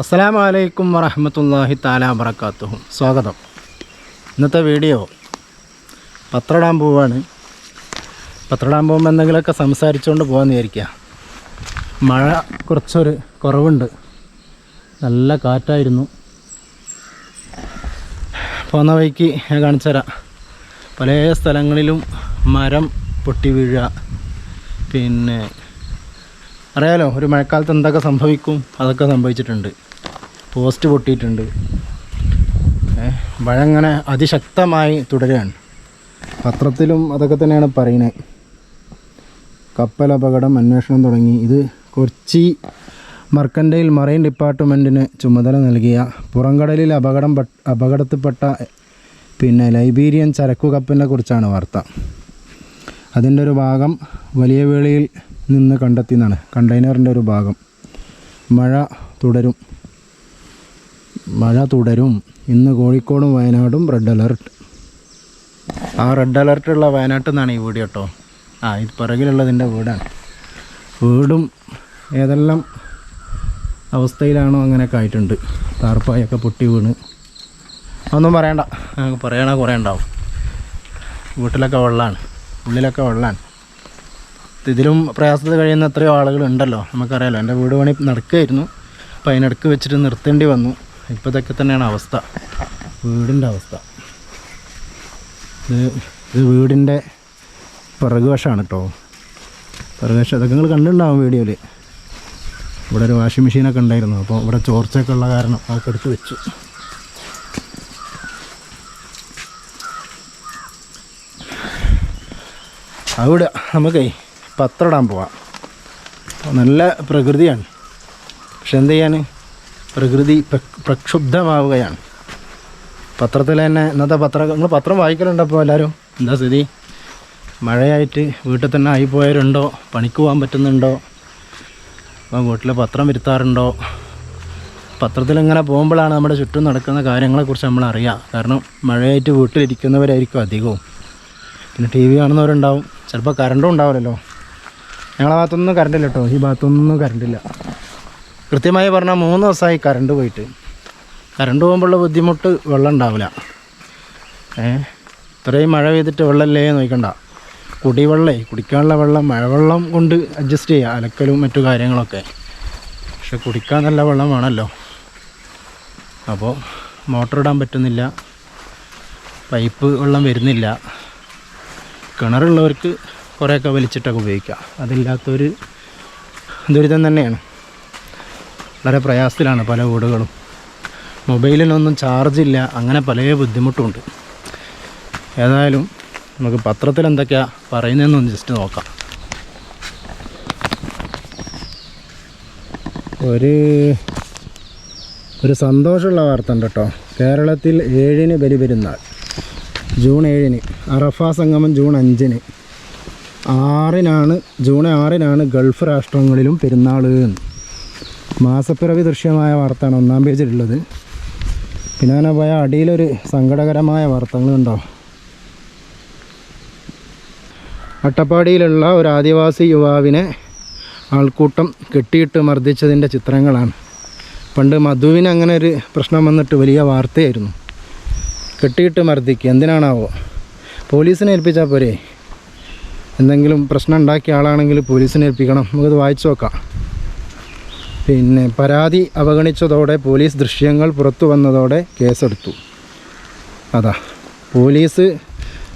അസ്സലാമു അലൈക്കും വറഹമത്തല്ലാഹി താല വബർക്കാത്തുഹു സ്വാഗതം. ഇന്നത്തെ വീഡിയോ പത്രടാൻ പോവാണ്. പത്രടാൻ പോകുമ്പോൾ എന്തെങ്കിലുമൊക്കെ സംസാരിച്ചുകൊണ്ട് പോകാമെന്ന് വിചാരിക്കുക മഴ കുറച്ചൊരു കുറവുണ്ട്. നല്ല കാറ്റായിരുന്നു. പോകുന്ന വഴിക്ക് ഞാൻ കാണിച്ചു തരാം. പല സ്ഥലങ്ങളിലും മരം പൊട്ടി വീഴുക. പിന്നെ അറിയാലോ ഒരു മഴക്കാലത്ത് എന്തൊക്കെ സംഭവിക്കും? അതൊക്കെ സംഭവിച്ചിട്ടുണ്ട്. പോസ്റ്റ് പൊട്ടിയിട്ടുണ്ട്. മഴ ഇങ്ങനെ അതിശക്തമായി തുടരുകയാണ്. പത്രത്തിലും അതൊക്കെ തന്നെയാണ് പറയുന്നത്. കപ്പൽ അപകടം അന്വേഷണം തുടങ്ങി. ഇത് കൊച്ചി മർക്കൻഡയിൽ മറൈൻ ഡിപ്പാർട്ട്മെന്റിന് ചുമതല നൽകിയ പുറംകടലിൽ അപകടം അപകടത്തിൽപ്പെട്ട പിന്നെ ലൈബീരിയൻ ചരക്കു കപ്പലിനെ കുറിച്ചാണ് വാർത്ത. അതിന്റെ ഒരു ഭാഗം വലിയ വേളിയിൽ നിന്ന് കണ്ടെത്തിയെന്നാണ്. കണ്ടെയ്നറിന്റെ ഒരു ഭാഗം. മഴ തുടരും. മഴ തുടരും. ഇന്ന് കോഴിക്കോടും വയനാടും റെഡ് അലർട്ട് ആ റെഡ് അലർട്ടുള്ള വയനാട്ടിൽ നിന്നാണ് ഈ വീട് കേട്ടോ. ആ ഇത് പിറകിലുള്ളതിന്റെ വീടാണ്. വീടും ഏതെല്ലാം അവസ്ഥയിലാണോ അങ്ങനെയൊക്കെ ആയിട്ടുണ്ട്. താർപ്പായൊക്കെ പൊട്ടി വീണ്. ഒന്നും പറയണ്ട. ഞങ്ങൾക്ക് പറയണ കുറേ ഉണ്ടാവും. വീട്ടിലൊക്കെ വെള്ളമാണ് ഉള്ളിലൊക്കെ വെള്ളമാണ് ഇതിലും പ്രയാസത്തിൽ കഴിയുന്ന എത്രയോ ആളുകളുണ്ടല്ലോ നമുക്കറിയാലോ എന്റെ വീട് പണി നടക്കുകയായിരുന്നു. അപ്പോൾ അതിനിടക്ക് വെച്ചിട്ട് നിർത്തേണ്ടി വന്നു. ഇപ്പോൾ ഇതൊക്കെ തന്നെയാണ് അവസ്ഥ. വീടിന്റെ അവസ്ഥ. ഇത് ഇത് വീടിന്റെ പിറകുവശമാണ് കേട്ടോ പിറകുവശം അതൊക്കെ നിങ്ങൾ കണ്ടിട്ടുണ്ടാവും വീഡിയോയിൽ ഇവിടെ ഒരു വാഷിംഗ് മെഷീനൊക്കെ ഉണ്ടായിരുന്നു. അപ്പോൾ ഇവിടെ ചോർച്ചയൊക്കെ ഉള്ള കാരണം അതൊക്കെ എടുത്ത് വെച്ചു. അവിടെ നമുക്കേ പത്രടാൻ പോവാം. നല്ല പ്രകൃതിയാണ്. പക്ഷെ എന്ത് ചെയ്യാൻ പ്രകൃതി പ്രക്ഷുബ്ധമാവുകയാണ്. പത്രത്തിൽ തന്നെ ഇന്നത്തെ പത്രം നിങ്ങൾ പത്രം വായിക്കലുണ്ടപ്പോൾ എല്ലാവരും എന്താ സ്ഥിതി? മഴയായിട്ട് വീട്ടിൽ തന്നെ ആയിപ്പോയവരുണ്ടോ? പണിക്ക് പോകാൻ പറ്റുന്നുണ്ടോ? അപ്പം വീട്ടിൽ പത്രം വരുത്താറുണ്ടോ? പത്രത്തിൽ ഇങ്ങനെ പോകുമ്പോഴാണ് നമ്മുടെ ചുറ്റും നടക്കുന്ന കാര്യങ്ങളെക്കുറിച്ച് നമ്മൾ അറിയുക കാരണം മഴയായിട്ട് വീട്ടിലിരിക്കുന്നവരായിരിക്കും അധികവും. പിന്നെ ടി വി കാണുന്നവരുണ്ടാവും. ചിലപ്പോൾ കറണ്ടും ഉണ്ടാവില്ലല്ലോ. ഞങ്ങളുടെ ഭാഗത്തൊന്നും കറണ്ടില്ല കേട്ടോ. ഈ ഭാഗത്തൊന്നും കറണ്ടില്ല കൃത്യമായി പറഞ്ഞാൽ മൂന്ന് ദിവസമായി കറണ്ട് പോയിട്ട്. കറണ്ട് പോകുമ്പോഴുള്ള ബുദ്ധിമുട്ട് വെള്ളം ഉണ്ടാവില്ല. ഏ? ഇത്രയും മഴ പെയ്തിട്ട് വെള്ളമില്ലേ നോക്കണ്ട കുടിവെള്ളേ കുടിക്കാനുള്ള വെള്ളം മഴവെള്ളം കൊണ്ട് അഡ്ജസ്റ്റ് ചെയ്യുക അലക്കലും മറ്റു കാര്യങ്ങളൊക്കെ. പക്ഷെ കുടിക്കാൻ നല്ല വെള്ളം വേണമല്ലോ. അപ്പോൾ മോട്ടർ ഇടാൻ പറ്റുന്നില്ല. പൈപ്പ് വെള്ളം വരുന്നില്ല. കിണറുള്ളവർക്ക് കുറേയൊക്കെ വലിച്ചിട്ടൊക്കെ ഉപയോഗിക്കാം. അതില്ലാത്തൊരു ദുരിതം തന്നെയാണ്. വളരെ പ്രയാസത്തിലാണ് പല വീടുകളും. മൊബൈലിനൊന്നും ചാർജില്ല അങ്ങനെ പല ബുദ്ധിമുട്ടുമുണ്ട് ഏതായാലും നമുക്ക് പത്രത്തിൽ എന്തൊക്കെയാണ് പറയുന്നതെന്നൊന്ന് ജസ്റ്റ് നോക്കാം. ഒരു ഒരു സന്തോഷമുള്ള വാർത്ത ഉണ്ട് കേട്ടോ. കേരളത്തിൽ ഏഴിന് ബലി പെരുന്നാൾ ജൂൺ ഏഴിന്. അറഫ സംഗമം ജൂൺ അഞ്ചിന്. ആറിനാണ് ജൂൺ ആറിനാണ് ഗൾഫ് രാഷ്ട്രങ്ങളിലും പെരുന്നാൾ എന്ന്. മാസപ്പിറവി ദൃശ്യമായ വാർത്തയാണ് ഒന്നാം പേജിലുള്ളത്. പിന്നെ അങ്ങനെ പോയ അടിയിലൊരു സങ്കടകരമായ വാർത്തകളുണ്ടോ അട്ടപ്പാടിയിലുള്ള ഒരു ആദിവാസി യുവാവിനെ ആൾക്കൂട്ടം കെട്ടിയിട്ട് മർദ്ദിച്ചതിന്റെ ചിത്രങ്ങളാണ്. പണ്ട് മധുവിന് അങ്ങനെ ഒരു പ്രശ്നം വന്നിട്ട് വലിയ വാർത്തയായിരുന്നു. കെട്ടിയിട്ട് മർദ്ദിക്കുക എന്തിനാണാവോ? പോലീസിനെ ഏൽപ്പിച്ചാൽ പോരെ? എന്തെങ്കിലും പ്രശ്നം ഉണ്ടാക്കിയ ആളാണെങ്കിൽ പോലീസിനെ ഏൽപ്പിക്കണം. നമുക്കത് വായിച്ചു നോക്കാം. പിന്നെ പരാതി അവഗണിച്ചതോടെ പോലീസ് ദൃശ്യങ്ങൾ പുറത്തു വന്നതോടെ കേസെടുത്തു. അതാ പോലീസ്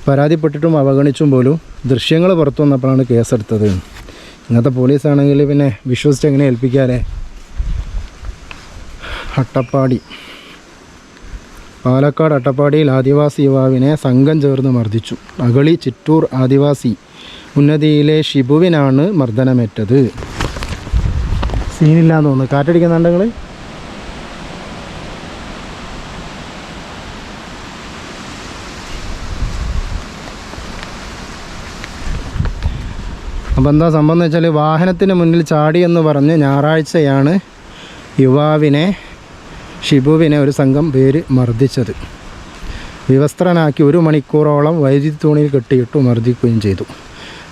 പരാതിപ്പെട്ടിട്ടും അവഗണിച്ചും പോലും ദൃശ്യങ്ങൾ പുറത്തു വന്നപ്പോഴാണ് കേസെടുത്തത്. ഇന്നത്തെ പോലീസാണെങ്കിൽ പിന്നെ വിശ്വസിച്ച് എങ്ങനെ ഏൽപ്പിക്കാല്ലേ? അട്ടപ്പാടി. പാലക്കാട് അട്ടപ്പാടിയിൽ ആദിവാസി യുവാവിനെ സംഘം ചേർന്ന് മർദ്ദിച്ചു. അഗളി ചിറ്റൂർ ആദിവാസി ഉന്നതിയിലെ ഷിബുവിനാണ് മർദ്ദനമേറ്റത്. സീനില്ലാന്ന് തോന്നുന്നു. കാറ്റടിക്കുന്നുണ്ട് നിങ്ങൾ അപ്പോൾ എന്താ സംഭവം എന്ന് വെച്ചാൽ വാഹനത്തിന് മുന്നിൽ ചാടി എന്ന് പറഞ്ഞ് ഞായറാഴ്ചയാണ് യുവാവിനെ ഷിബുവിനെ ഒരു സംഘം പേര് മർദ്ദിച്ചത്. വിവസ്ത്രനാക്കി ഒരു മണിക്കൂറോളം വൈദ്യുതി തൂണിൽ കെട്ടിയിട്ടു മർദ്ദിക്കുകയും ചെയ്തു.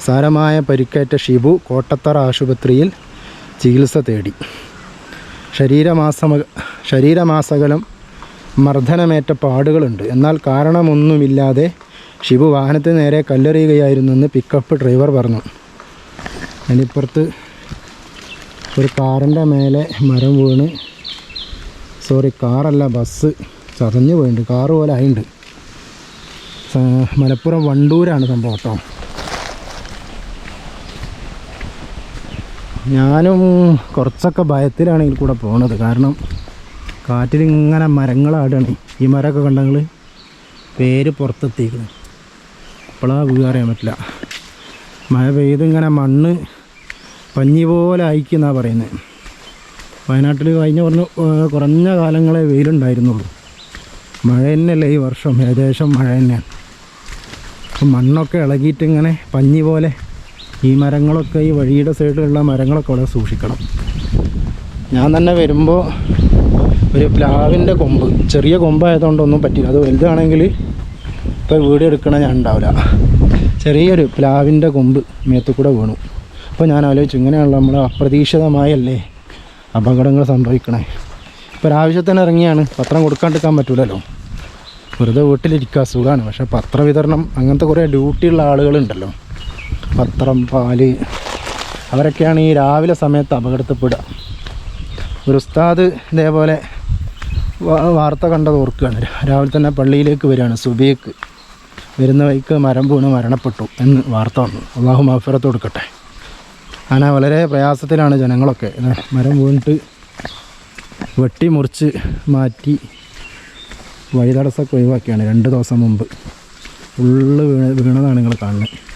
സാരമായ പരിക്കേറ്റ ഷിബു കോട്ടത്തറ ആശുപത്രിയിൽ ചികിത്സ തേടി. ശരീരമാസമ ശരീരമാസകലം മർദ്ദനമേറ്റ പാടുകളുണ്ട്. എന്നാൽ കാരണമൊന്നുമില്ലാതെ ഷിബു വാഹനത്തിന് നേരെ കല്ലെറിയുകയായിരുന്നെന്ന് പിക്കപ്പ് ഡ്രൈവർ പറഞ്ഞു. അതിനിപ്പുറത്ത് ഒരു കാറിന്റെ മേലെ മരം വീണ്. സോറി കാറല്ല ബസ് ചതഞ്ഞു പോയിട്ടുണ്ട്. കാറ് പോലെ ആയിട്ടുണ്ട് മലപ്പുറം വണ്ടൂരാണ് സംഭവം കേട്ടോ. ഞാനും കുറച്ചൊക്കെ ഭയത്തിലാണ് ഇതിൽ കൂടെ പോണത്. കാരണം കാറ്റിൽ ഇങ്ങനെ മരങ്ങളാടാണ് ഈ മരമൊക്കെ കണ്ടെങ്കിൽ പേര് പുറത്തെത്തിക്കുന്നത് ഇപ്പോഴാ വീട് അറിയാൻ പറ്റില്ല. മഴ പെയ്ത് ഇങ്ങനെ മണ്ണ് പഞ്ഞി പോലെ അയക്കുന്നാണ് പറയുന്നത് വയനാട്ടിൽ കഴിഞ്ഞ കുറഞ്ഞ കുറഞ്ഞ കാലങ്ങളെ വെയിലുണ്ടായിരുന്നുള്ളൂ. മഴ തന്നെയല്ലേ ഈ വർഷം. ഏകദേശം മഴ തന്നെയാണ്. മണ്ണൊക്കെ ഇളകിയിട്ട് ഇങ്ങനെ പഞ്ഞി പോലെ ഈ മരങ്ങളൊക്കെ ഈ വഴിയുടെ സൈഡിലുള്ള മരങ്ങളൊക്കെ വളരെ സൂക്ഷിക്കണം. ഞാൻ തന്നെ വരുമ്പോൾ ഒരു പ്ലാവിന്റെ കൊമ്പ് ചെറിയ കൊമ്പായതുകൊണ്ടൊന്നും പറ്റില്ല. അത് വലുതാണെങ്കിൽ ഇപ്പോൾ വീട് എടുക്കണ ഞാൻ ഉണ്ടാവില്ല. ചെറിയൊരു പ്ലാവിന്റെ കൊമ്പ് മേത്തു കൂടെ വീണു. അപ്പോൾ ഞാൻ ആലോചിച്ചു ഇങ്ങനെയുള്ള നമ്മൾ അപ്രതീക്ഷിതമായല്ലേ അപകടങ്ങൾ സംഭവിക്കണേ. ഇപ്പോൾ ഒരാവശ്യത്തിന് ഇറങ്ങിയാണ് പത്രം കൊടുക്കാണ്ടിരിക്കാൻ പറ്റൂലല്ലോ. വെറുതെ വീട്ടിലിരിക്കുക സുഖമാണ് പക്ഷേ പത്രവിതരണം അങ്ങനത്തെ കുറേ ഡ്യൂട്ടിയുള്ള ആളുകളുണ്ടല്ലോ. പത്രം പാൽ. അവരൊക്കെയാണ് ഈ രാവിലെ സമയത്ത് അപകടത്തിൽപ്പെടുക. ഒരു ഉസ്താദ് ഇതേപോലെ വാർത്ത കണ്ടത് ഓർക്കുകയാണ്. രാവിലെ തന്നെ പള്ളിയിലേക്ക് വരികയാണ്. സുബിയക്ക് വരുന്ന വഴിക്ക് മരം വീണ് മരണപ്പെട്ടു എന്ന് വാർത്ത വന്നു. അള്ളാഹു മാഫിറത്ത് കൊടുക്കട്ടെ. അങ്ങനെ വളരെ പ്രയാസത്തിലാണ് ജനങ്ങളൊക്കെ. മരം വീണിട്ട് വെട്ടി മുറിച്ച് മാറ്റി വഴിതടസ്സൊക്കെ ഒഴിവാക്കിയാണ്. രണ്ട് ദിവസം മുമ്പ്. ഫുള്ള് വീണ വീണതാണ് നിങ്ങൾ കാണുന്നത്.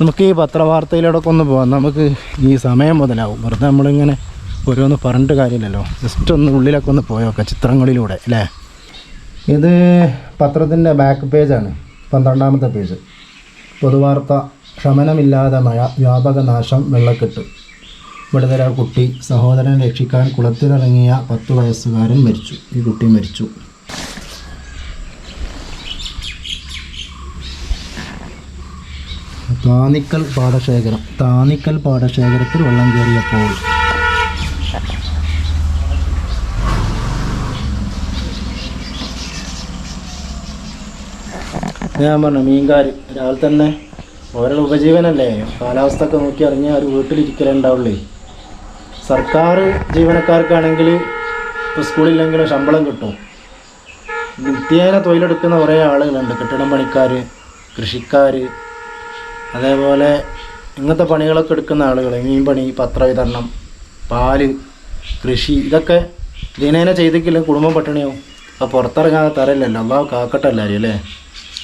നമുക്ക് ഈ പത്രവാർത്തയിലൂടെ ഒന്ന് പോകാം നമുക്ക് ഈ സമയം മുതലാവും. വെറുതെ നമ്മളിങ്ങനെ ഓരോന്ന് പറഞ്ഞിട്ട് കാര്യമില്ലല്ലോ. ജസ്റ്റ് ഒന്ന് ഉള്ളിലൊക്കെ ഒന്ന് പോയോക്കാം ചിത്രങ്ങളിലൂടെ അല്ലേ? ഇത് പത്രത്തിന്റെ ബാക്ക് പേജാണ് പന്ത്രണ്ടാമത്തെ പേജ് പൊതുവാർത്ത ശമനമില്ലാതെ മഴ വ്യാപക നാശം വെള്ളക്കെട്ട്. വിടുതര കുട്ടി സഹോദരൻ രക്ഷിക്കാൻ കുളത്തിലിറങ്ങിയ പത്ത് വയസ്സുകാരൻ മരിച്ചു. ഈ കുട്ടി മരിച്ചു. താനിക്കൽ പാടശേഖരം. താനിക്കൽ പാടശേഖരത്തിൽ വെള്ളം കയറിയപ്പോൾ. ഞാൻ പറഞ്ഞു മീൻകാർ രാവിലെ തന്നെ ഓരോ ഉപജീവനല്ലേ? കാലാവസ്ഥ ഒക്കെ നോക്കി അറിഞ്ഞാൽ ഒരു വീട്ടിലിരിക്കലേ ഉണ്ടാവുള്ളേ. സർക്കാർ ജീവനക്കാർക്കാണെങ്കിൽ ഇപ്പോൾ സ്കൂളില്ലെങ്കിലും ശമ്പളം കിട്ടും. നിത്യേന തൊഴിലെടുക്കുന്ന കുറേ ആളുകളുണ്ട് കെട്ടിടം പണിക്കാർ കൃഷിക്കാർ അതേപോലെ ഇങ്ങനത്തെ പണികളൊക്കെ എടുക്കുന്ന ആളുകൾ മീൻ പണി പത്ര വിതരണം പാൽ കൃഷി ഇതൊക്കെ ദിനേന ചെയ്തിട്ടില്ല കുടുംബം പട്ടിണിയാവും. അപ്പോൾ പുറത്തിറങ്ങാതെ തരല്ലല്ലോ. അള്ളാഹ് കാക്കട്ടെ എല്ലാവരും അല്ലേ?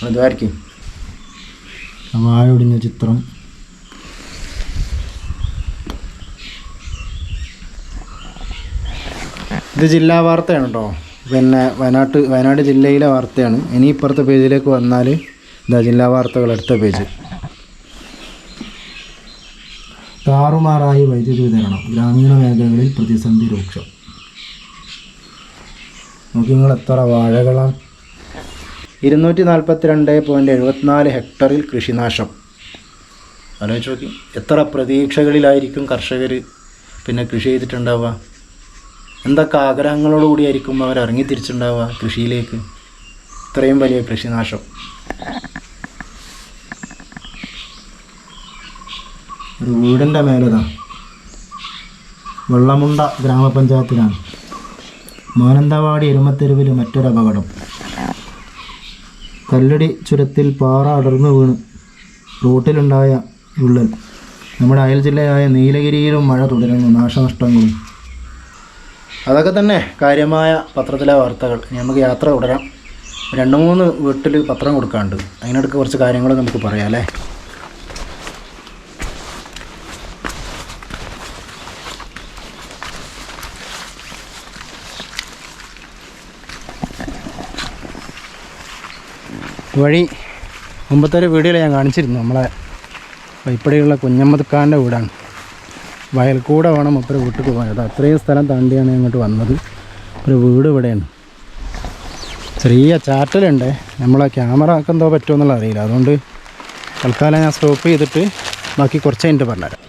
ഇതുമായിരിക്കും വാഴ ഒടിഞ്ഞ ചിത്രം. ഇത് ജില്ലാ വാർത്തയാണ് കേട്ടോ പിന്നെ വയനാട്ട് വയനാട് ജില്ലയിലെ വാർത്തയാണ്. ഇനി ഇപ്പുറത്തെ പേജിലേക്ക് വന്നാൽ ഇതാ ജില്ലാ വാർത്തകൾ അടുത്ത പേജ്. താറുമാറായി വൈദ്യുതി വിതരണം. ഗ്രാമീണ മേഖലകളിൽ പ്രതിസന്ധി രൂക്ഷം. നോക്കി നിങ്ങൾ എത്ര വാഴകളാണ്? ഇരുന്നൂറ്റി നാൽപ്പത്തി രണ്ട് പോയിന്റ് എഴുപത്തിനാല് ഹെക്ടറിൽ കൃഷിനാശം. ആലോചിച്ച് നോക്കി. എത്ര പ്രതീക്ഷകളിലായിരിക്കും കർഷകർ പിന്നെ കൃഷി ചെയ്തിട്ടുണ്ടാവുക? എന്തൊക്കെ ആഗ്രഹങ്ങളോടുകൂടിയായിരിക്കും അവർ ഇറങ്ങി തിരിച്ചുണ്ടാവുക കൃഷിയിലേക്ക്? ഇത്രയും വലിയ കൃഷിനാശം. ഒരു വീടിന്റെ മേലതാ. വെള്ളമുണ്ട ഗ്രാമപഞ്ചായത്തിലാണ്. മാനന്തവാടി എരുമത്തെരുവിൽ മറ്റൊരു അപകടം. കല്ലടി ചുരത്തിൽ പാറ അടർന്നു വീണ് റോട്ടിലുണ്ടായ വിള്ളൽ. നമ്മുടെ അയൽ ജില്ലയായ നീലഗിരിയിലും മഴ തുടരുന്നു നാശനഷ്ടങ്ങളും. അതൊക്കെ തന്നെ കാര്യമായ പത്രത്തിലെ വാർത്തകൾ. നമുക്ക് യാത്ര തുടരാം. രണ്ട് മൂന്ന് വീട്ടിൽ പത്രം കൊടുക്കാണ്ട് അതിനിടയ്ക്ക് കുറച്ച് കാര്യങ്ങൾ നമുക്ക് പറയാം അല്ലേ? വഴി മുമ്പത്തെ ഒരു വീടുകൾ ഞാൻ കാണിച്ചിരുന്നു. നമ്മളെ വൈപ്പടിയുള്ള കുഞ്ഞമ്മക്കാന്റെ വീടാണ്. വയൽക്കൂടെ വേണം അപ്പുറം വീട്ടിൽ പോയത് അത്രയും സ്ഥലം താണ്ടിയാണ് ഇങ്ങോട്ട് വന്നത്. ഒരു വീട് ഇവിടെയാണ്. ചെറിയ ചാറ്റലുണ്ട്. നമ്മളെ ക്യാമറ ഒക്കെ എന്തോ പറ്റുമെന്നുള്ള അറിയില്ല. അതുകൊണ്ട് തൽക്കാലം ഞാൻ സ്റ്റോപ്പ് ചെയ്തിട്ട് ബാക്കി കുറച്ച് കഴിഞ്ഞിട്ട് പറഞ്ഞുതരാം.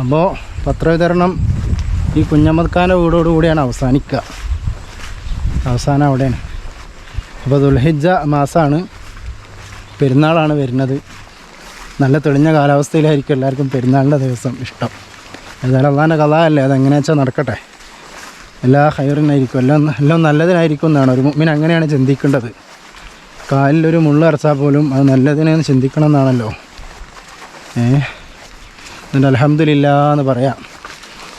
അപ്പോൾ പത്രവിതരണം ഈ കുഞ്ഞമ്മദ്ഖാന്റെ വീടോടുകൂടിയാണ് അവസാനിക്കുക. അവസാനം അവിടെയാണ്. അപ്പോൾ ദുൽഹിജ മാസമാണ് പെരുന്നാളാണ് വരുന്നത്. നല്ല തെളിഞ്ഞ കാലാവസ്ഥയിലായിരിക്കും എല്ലാവർക്കും പെരുന്നാളിന്റെ ദിവസം ഇഷ്ടം. ഏതായാലും അള്ളാന്റെ കഥ അല്ലേ? അതെങ്ങനെ വെച്ചാൽ നടക്കട്ടെ? എല്ലാ ഹൈറിനായിരിക്കും എല്ലാം എല്ലാം നല്ലതിനായിരിക്കും എന്നാണ്. ഒരു മീൻ അങ്ങനെയാണ് ചിന്തിക്കേണ്ടത്. കാലിലൊരു മുള്ള് അരച്ചാൽ പോലും അത് നല്ലതിനെന്ന് ചിന്തിക്കണം എന്നാണല്ലോ. ഏ? എന്നിട്ട് അലഹമ്മദില്ല എന്ന് പറയാം.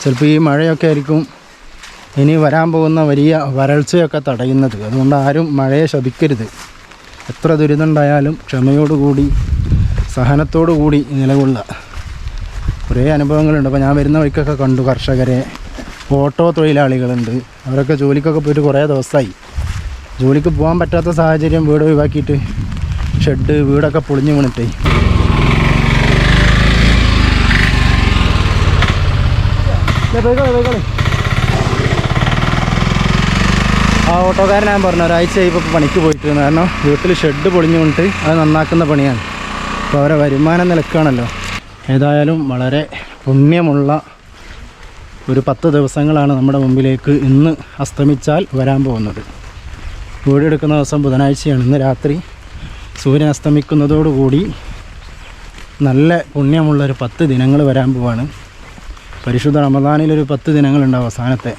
ചിലപ്പോൾ ഈ മഴയൊക്കെ ആയിരിക്കും ഇനി വരാൻ പോകുന്ന വലിയ വരൾച്ചയൊക്കെ തടയുന്നത്. അതുകൊണ്ട് ആരും മഴയെ ശപിക്കരുത്. എത്ര ദുരിതമുണ്ടായാലും ക്ഷമയോടുകൂടി സഹനത്തോടു കൂടി നിലകൊള്ളുക. കുറേ അനുഭവങ്ങളുണ്ട്. അപ്പോൾ ഞാൻ വരുന്ന വഴിക്കൊക്കെ കണ്ടു കർഷകരെ. ഓട്ടോ തൊഴിലാളികളുണ്ട്. അവരൊക്കെ ജോലിക്കൊക്കെ പോയിട്ട് കുറേ ദിവസമായി. ജോലിക്ക് പോകാൻ പറ്റാത്ത സാഹചര്യം വീട് ഒഴിവാക്കിയിട്ട് ഷെഡ് വീടൊക്കെ പൊളിഞ്ഞു വീണിട്ടേ. ആ ഓട്ടോക്കാരൻ ഞാൻ പറഞ്ഞു ഒരാഴ്ചയായി ഇപ്പോൾ പണിക്ക് പോയിട്ടുണ്ട് കാരണം വീട്ടിൽ ഷെഡ് പൊളിഞ്ഞുകൊണ്ട് അത് നന്നാക്കുന്ന പണിയാണ്. അപ്പോൾ അവരെ വരുമാനം നിലക്കാണല്ലോ. ഏതായാലും വളരെ പുണ്യമുള്ള ഒരു പത്ത് ദിവസങ്ങളാണ് നമ്മുടെ മുമ്പിലേക്ക് ഇന്ന് അസ്തമിച്ചാൽ വരാൻ പോകുന്നത്. വീടെടുക്കുന്ന ദിവസം ബുധനാഴ്ചയാണ്. ഇന്ന് രാത്രി സൂര്യൻ അസ്തമിക്കുന്നതോടുകൂടി നല്ല പുണ്യമുള്ളൊരു പത്ത് ദിനങ്ങൾ വരാൻ പോവാണ്. പരിശുദ്ധ റമദാനിലൊരു പത്ത് ദിനങ്ങളുണ്ടാവും അവസാനത്തെ.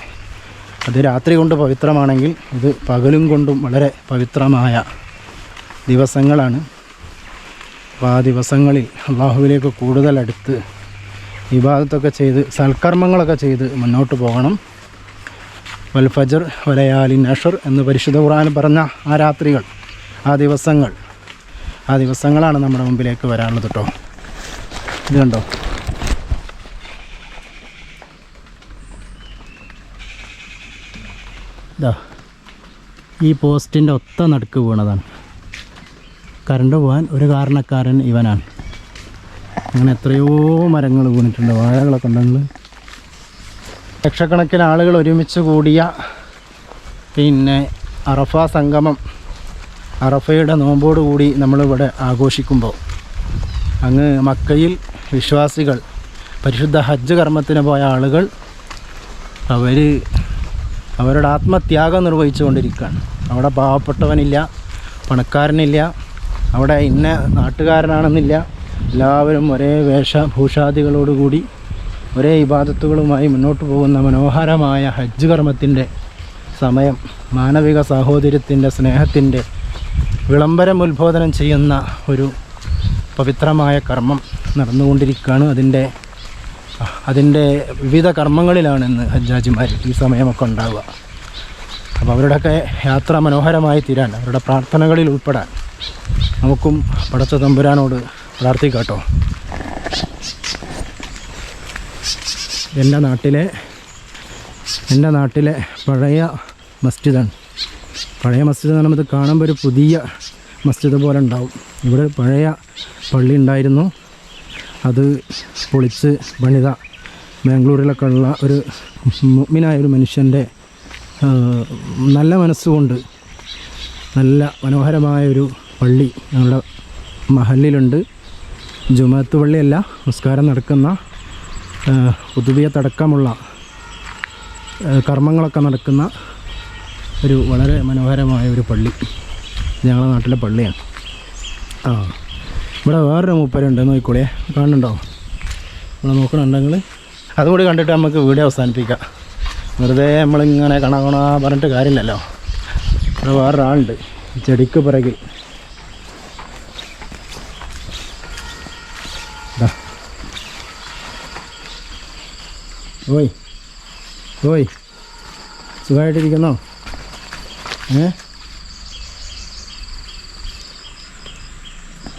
അത് രാത്രി കൊണ്ട് പവിത്രമാണെങ്കിൽ ഇത് പകലും കൊണ്ടും വളരെ പവിത്രമായ ദിവസങ്ങളാണ്. അപ്പോൾ ആ ദിവസങ്ങളിൽ അള്ളാഹുവിലേക്ക് കൂടുതൽ അടുത്ത് ഇബാദത്തൊക്കെ ചെയ്ത് സൽക്കർമ്മങ്ങളൊക്കെ ചെയ്ത് മുന്നോട്ട് പോകണം. വൽ ഫജർ വലയാലിൻ അഷർ എന്ന് പരിശുദ്ധ ഖുറാൻ പറഞ്ഞ ആ രാത്രികൾ ആ ദിവസങ്ങൾ ആ ദിവസങ്ങളാണ് നമ്മുടെ മുമ്പിലേക്ക് വരാനുള്ളത് കേട്ടോ. ഇത് കണ്ടോ? ഇതാ ഈ പോസ്റ്റിന്റെ ഒത്ത നടുക്ക് വീണതാണ്. കറണ്ട് പോകാൻ ഒരു കാരണക്കാരൻ ഇവനാണ്. അങ്ങനെ എത്രയോ മരങ്ങൾ വീണിട്ടുണ്ട്. വാഴകളൊക്കെ ഉണ്ടെങ്കിൽ ലക്ഷക്കണക്കിന് ആളുകൾ ഒരുമിച്ച് കൂടിയ പിന്നെ അറഫ സംഗമം അറഫയുടെ നോമ്പോടുകൂടി നമ്മളിവിടെ ആഘോഷിക്കുമ്പോൾ അങ്ങ് മക്കയിൽ വിശ്വാസികൾ പരിശുദ്ധ ഹജ്ജ് കർമ്മത്തിന് പോയ ആളുകൾ അവർ അവരുടെ ആത്മത്യാഗം നിർവഹിച്ചുകൊണ്ടിരിക്കുകയാണ്. അവിടെ പാവപ്പെട്ടവനില്ല പണക്കാരനില്ല അവിടെ ഇന്ന നാട്ടുകാരനാണെന്നില്ല. എല്ലാവരും ഒരേ വേഷഭൂഷാദികളോടുകൂടി ഒരേ ഇബാദത്തുകളുമായി മുന്നോട്ട് പോകുന്ന മനോഹരമായ ഹജ്ജ് കർമ്മത്തിന്റെ സമയം മാനവിക സാഹോദര്യത്തിന്റെ സ്നേഹത്തിന്റെ വിളംബരം ഉത്ബോധനം ചെയ്യുന്ന ഒരു പവിത്രമായ കർമ്മം നടന്നുകൊണ്ടിരിക്കുകയാണ്. അതിന്റെ അതിന്റെ വിവിധ കർമ്മങ്ങളിലാണ് ഇന്ന് ഹജ്ജാജിമാർ ഈ സമയമൊക്കെ ഉണ്ടാവുക. അപ്പോൾ അവരുടെയൊക്കെ യാത്ര മനോഹരമായി തീരാൻ അവരുടെ പ്രാർത്ഥനകളിൽ ഉൾപ്പെടാൻ നമുക്കും പടച്ച തമ്പുരാനോട് പ്രാർത്ഥിക്കാട്ടോ. എന്റെ നാട്ടിലെ എന്റെ നാട്ടിലെ പഴയ മസ്ജിദാണ്. പഴയ മസ്ജിദ് എന്ന് പറയുമ്പോൾ കാണുമ്പോൾ ഒരു പുതിയ മസ്ജിദ് പോലെ ഉണ്ടാവും. ഇവിടെ പഴയ പള്ളി ഉണ്ടായിരുന്നു. അത് പൊളിച്ച് പണിത ബാംഗ്ലൂരിലൊക്കെ ഉള്ള ഒരു മുഗ്മിനായ ഒരു മനുഷ്യന്റെ നല്ല മനസ്സുകൊണ്ട് നല്ല മനോഹരമായ ഒരു പള്ളി ഞങ്ങളുടെ മഹലിലുണ്ട്. ജുമത്ത് പള്ളിയല്ല നിസ്കാരം നടക്കുന്ന പുതുബിയത്തടക്കമുള്ള ആ, കർമ്മങ്ങളൊക്കെ നടക്കുന്ന ഒരു വളരെ മനോഹരമായ ഒരു പള്ളി ഞങ്ങളുടെ നാട്ടിലെ പള്ളിയാണ്. ആ. ഇവിടെ വേറൊരു മൂപ്പരുണ്ട് നോക്കിക്കോളിയെ കാണുന്നുണ്ടോ? ഇവിടെ നോക്കണുണ്ടെങ്കിൽ അതുകൂടി കണ്ടിട്ട് നമുക്ക് വീഡിയോ അവസാനിപ്പിക്കാം. വെറുതെ നമ്മളിങ്ങനെ കണ കണ പറഞ്ഞിട്ട് കാര്യമില്ലല്ലോ. ഇവിടെ വേറൊരാളുണ്ട് ചെടിക്ക് പിറകിൽ. ഓയ് ഓയ്. സുഖമായിട്ടിരിക്കുന്നോ? ഏ?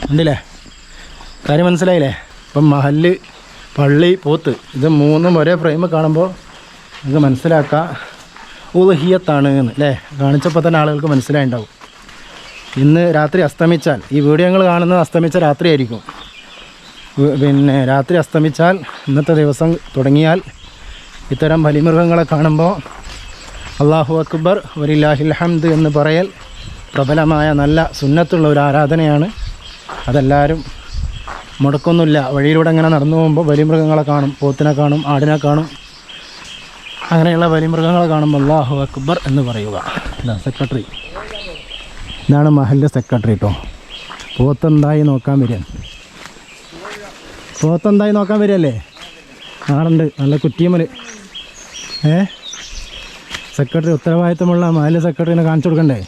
ഉണ്ടല്ലേ കാര്യം മനസ്സിലായില്ലേ? ഇപ്പം മഹൽ പള്ളി പോത്ത് ഇത് മൂന്നും ഒരേ ഫ്രെയിം കാണുമ്പോൾ നമുക്ക് മനസ്സിലാക്കാം ഉലഹിയത്താണ് എന്ന് അല്ലേ കാണിച്ചപ്പോൾ തന്നെ ആളുകൾക്ക് മനസ്സിലായിണ്ടാവും. ഇന്ന് രാത്രി അസ്തമിച്ചാൽ ഈ വീഡിയോ ഞങ്ങൾ കാണുന്നത് അസ്തമിച്ച രാത്രിയായിരിക്കും പിന്നെ രാത്രി അസ്തമിച്ചാൽ ഇന്നത്തെ ദിവസം തുടങ്ങിയാൽ ഇത്തരം ബലിമൃഗങ്ങളെ കാണുമ്പോൾ അള്ളാഹു അക്ബർ വരില്ലാഹിൽ ഹംദ് എന്ന് പറയൽ പ്രബലമായ നല്ല സുന്നത്തുള്ള ഒരു ആരാധനയാണ്. അതെല്ലാവരും മുടക്കൊന്നുമില്ല. വഴിയിലൂടെ അങ്ങനെ നടന്നു പോകുമ്പോൾ ബലിമൃഗങ്ങളെ കാണും പോത്തിനെ കാണും ആടിനെ കാണും. അങ്ങനെയുള്ള ബലിമൃഗങ്ങളെ കാണുമ്പോൾ അള്ളാഹു അക്ബർ എന്ന് പറയുക. ഇതാ സെക്രട്ടറി ഇതാണ് മഹലിന്റെ സെക്രട്ടറി കേട്ടോ പോത്തെന്തായി നോക്കാൻ വരിക. പോത്തെന്തായി നോക്കാൻ വരികയല്ലേ? ആടുണ്ട് നല്ല കുറ്റിയമൽ ഏ? സെക്രട്ടറി ഉത്തരവാദിത്തമുള്ള മഹലിന്റെ സെക്രട്ടറിനെ കാണിച്ചു കൊടുക്കണ്ടേ?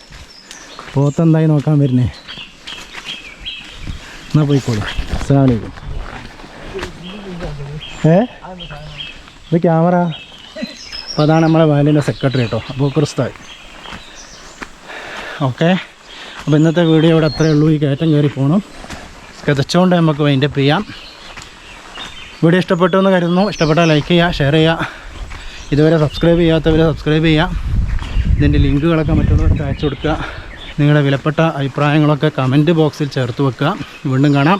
പോത്തെന്തായി നോക്കാൻ വരുന്നേ? എന്നാൽ പോയിക്കോളൂ. അസ്സാം വലൈക്കും ഏ? ഇത് ക്യാമറ. അപ്പോൾ അതാണ് നമ്മുടെ വാലിന്റെ സെക്രട്ടറി കേട്ടോ അപ്പോൾ ക്രിസ്തായി ഓക്കെ. അപ്പോൾ ഇന്നത്തെ വീഡിയോ ഇവിടെ അത്രയേ ഉള്ളൂ. ഈ കയറ്റം കയറി പോകണം കിതച്ചുകൊണ്ട് നമുക്ക് വൈൻഡപ്പ് ചെയ്യാം. വീഡിയോ ഇഷ്ടപ്പെട്ടു എന്ന് കരുതുന്നു. ഇഷ്ടപ്പെട്ടാൽ ലൈക്ക് ചെയ്യുക ഷെയർ ചെയ്യുക. ഇതുവരെ സബ്സ്ക്രൈബ് ചെയ്യാത്തവർ സബ്സ്ക്രൈബ് ചെയ്യുക. ഇതിന്റെ ലിങ്കുകളൊക്കെ മറ്റുള്ളവർക്ക് അയച്ചു കൊടുക്കുക. നിങ്ങളുടെ വിലപ്പെട്ട അഭിപ്രായങ്ങളൊക്കെ കമന്റ് ബോക്സിൽ ചേർത്ത് വെക്കുക. വീണ്ടും കാണാം.